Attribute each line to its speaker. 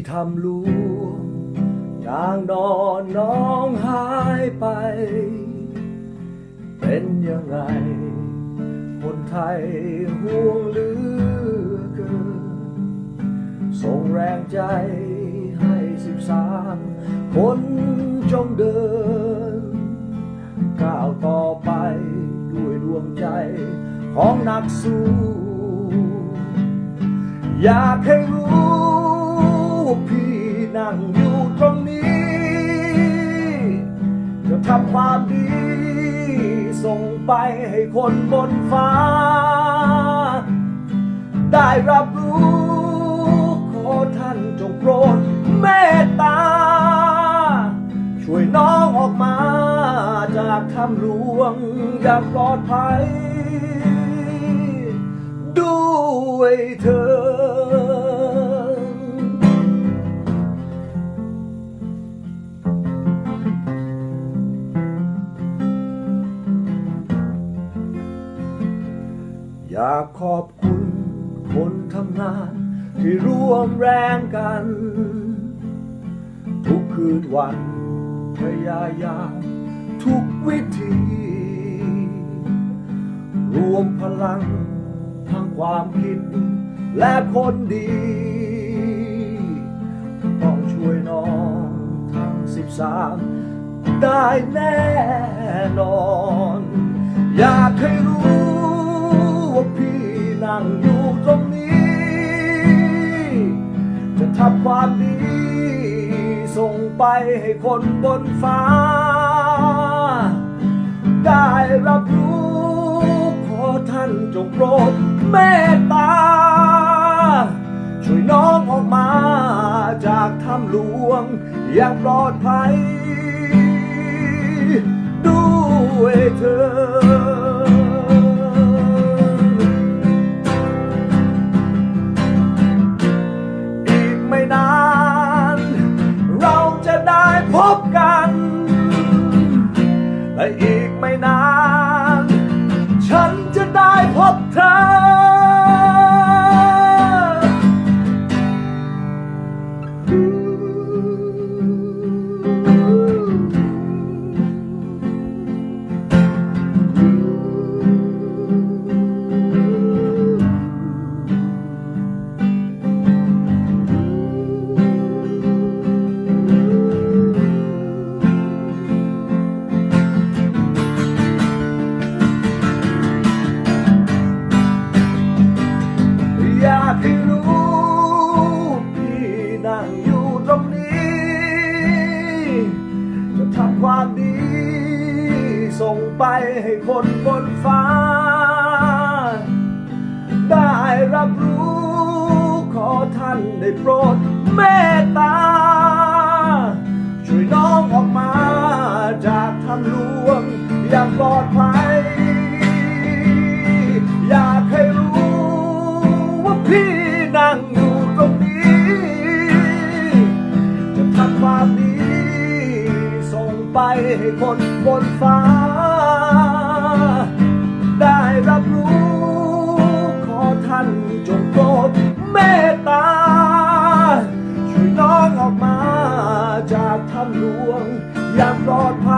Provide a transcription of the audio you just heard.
Speaker 1: ที่ทำหลวงนางนอนน้องหายไป เป็นยังไงคนไทยห่วงเหลือเกิน ส่งแรงใจให้สิบสามคนจงเดิน ก้าวต่อไปด้วยดวงใจของนักสู้ อยากให้รู้ ทำความดี ส่งไปให้คนบนฟ้า ได้รับรู้ขอท่านจงโปรดเมตตา ช่วยน้องออกมาจากถ้ำหลวงอย่างปลอดภัย ด้วยเธอ อยากขอบคุณคนทำงาน ที่ร่วมแรงกัน ทุกคืนวันพยายามทุกวิธี รวมพลังทั้งความคิด และคนดีต้องช่วยน้องทั้งสิบสามได้แน่นอน อยากให้รู้ นั่งอยู่ตรงนี้ จะทำความดี ส่งไปให้คนบนฟ้า ได้รับรู้ขอท่านจงโปรดเมตตา ช่วยน้องออกมาจากถ้ำหลวงอย่างปลอดภัย ด้วยเธอ ได้ ให้คนบนฟ้า ได้รับรู้ ขอท่านได้โปรดเมตตา ช่วยน้องออกมาจากถ้ำหลวงอย่างปลอดภัย อยากให้รู้ว่าพี่นั่งอยู่ตรงนี้ จะทำความดีส่งไปให้คนบนฟ้า รับรู้ ขอท่านจงโปรดเมตตา ช่วยน้องออกมาจากถ้ำหลวงอย่างปลอดภั